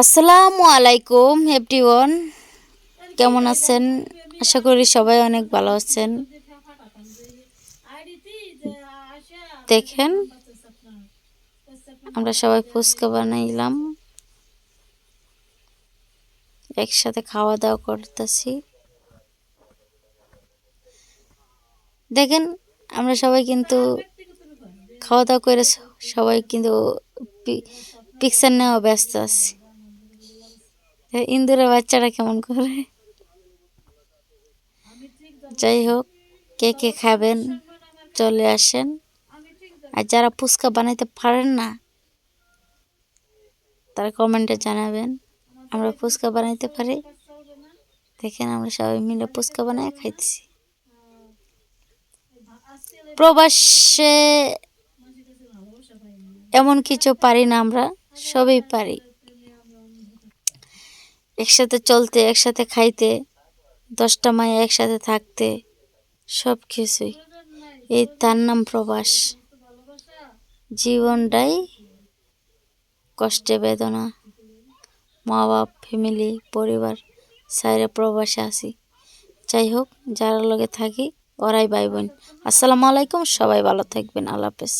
আসসালামু আলাইকুম এভরিওয়ান কেমন আছেন? আশা করি সবাই অনেক ভালো আছেন। দেখেন, আমরা সবাই ফুচকা বানাইলাম। একসাথে খাওয়া দাওয়া করতেছি। দেখেন, আমরা সবাই কিন্তু খাওয়া দাওয়া করে সবাই কিন্তু পিকচার নেওয়া ব্যস্ত আছি। ইন্দুরের বাচ্চারা কেমন করে? যাই হোক, কে কে খাবেন, চলে আসেন। আর যারা ফুচকা বানাইতে পারেন না, তারা কমেন্টে জানাবেন। আমরা ফুচকা বানাইতে পারি। দেখেন, আমরা সবাই মিলে ফুচকা বানায় খাইতেছি। প্রবাসে এমন কিছু পারি না আমরা, সবই পারি। একসাথে চলতে, একসাথে খাইতে, দশটা মায়ে একসাথে থাকতে, সব কিছুই। এই তার নাম প্রবাস। জীবনটাই কষ্টে বেদনা। মা বাপ ফ্যামিলি, পরিবার, সাইরে প্রবাসে আসি যাই হোক, যারা লগে থাকি, ওরাই ভাই বোন আসসালামু আলাইকুম, সবাই ভালো থাকবেন। আল্লাহ হাফেজ।